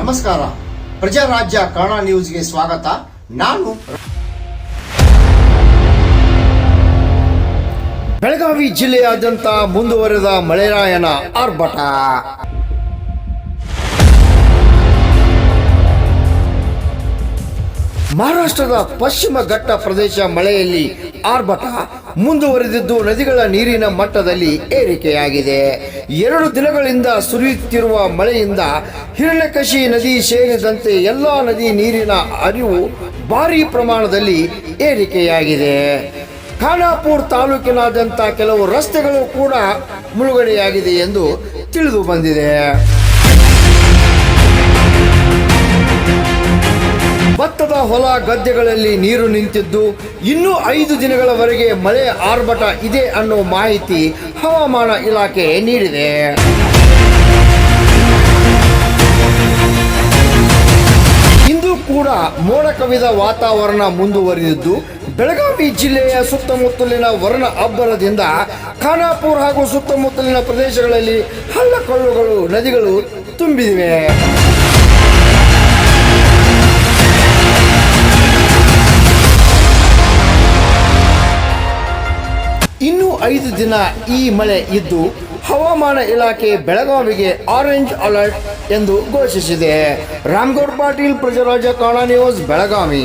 ನಮಸ್ಕಾರ. ಪ್ರಜಾರಾಜ್ಯ ಕನ್ನಡ ನ್ಯೂಸ್ಗೆ ಸ್ವಾಗತ. ನಾನು ಬೆಳಗಾವಿ ಜಿಲ್ಲೆಯಾದ್ಯಂತ ಮುಂದುವರೆದ ಮಳೆರಾಯನ ಆರ್ಭಟ. ಮಹಾರಾಷ್ಟ್ರದ ಪಶ್ಚಿಮ ಘಟ್ಟ ಪ್ರದೇಶ ಮಳೆಯಲ್ಲಿ ಆರ್ಭಟ ಮುಂದುವರೆದಿದ್ದು ನದಿಗಳ ನೀರಿನ ಮಟ್ಟದಲ್ಲಿ ಏರಿಕೆಯಾಗಿದೆ. ಎರಡು ದಿನಗಳಿಂದ ಸುರಿಯುತ್ತಿರುವ ಮಳೆಯಿಂದ ಹಿರಣ್ಯಕಶಿ ನದಿ ಸೇರಿದಂತೆ ಎಲ್ಲ ನದಿ ನೀರಿನ ಅರಿವು ಭಾರಿ ಪ್ರಮಾಣದಲ್ಲಿ ಏರಿಕೆಯಾಗಿದೆ. ಖಾನಾಪುರ್ ತಾಲೂಕಿನಾದ್ಯಂತ ಕೆಲವು ರಸ್ತೆಗಳು ಕೂಡ ಮುಳುಗಡೆಯಾಗಿದೆ ಎಂದು ತಿಳಿದು ಬಂದಿದೆ. ಭತ್ತದ ಹೊಲ ಗದ್ದೆಗಳಲ್ಲಿ ನೀರು ನಿಂತಿದ್ದು, ಇನ್ನೂ ಐದು ದಿನಗಳವರೆಗೆ ಮಳೆ ಆರ್ಭಟ ಇದೆ ಅನ್ನೋ ಮಾಹಿತಿ ಹವಾಮಾನ ಇಲಾಖೆ ನೀಡಿದೆ. ಇಂದು ಕೂಡ ಮೋಡ ಕವಿದ ವಾತಾವರಣ ಮುಂದುವರಿದಿದ್ದು, ಬೆಳಗಾವಿ ಜಿಲ್ಲೆಯ ಸುತ್ತಮುತ್ತಲಿನ ವರ್ಣ ಅಬ್ಬರದಿಂದ ಖಾನಾಪುರ ಹಾಗೂ ಸುತ್ತಮುತ್ತಲಿನ ಪ್ರದೇಶಗಳಲ್ಲಿ ಹಳ್ಳಕೊಳ್ಳುಗಳು ನದಿಗಳು ತುಂಬಿವೆ ಐದು ದಿನ ಈ ಮಳೆ ಇದ್ದು ಹವಾಮಾನ ಇಲಾಖೆ ಬೆಳಗಾವಿಗೆ ಆರೆಂಜ್ ಅಲರ್ಟ್ ಎಂದು ಘೋಷಿಸಿದೆ. ರಾಮ್ಗೌಡ್ ಪಾಟೀಲ್, ಪ್ರಜರಾಜ ಕಾಣ ನ್ಯೂಸ್, ಬೆಳಗಾವಿ.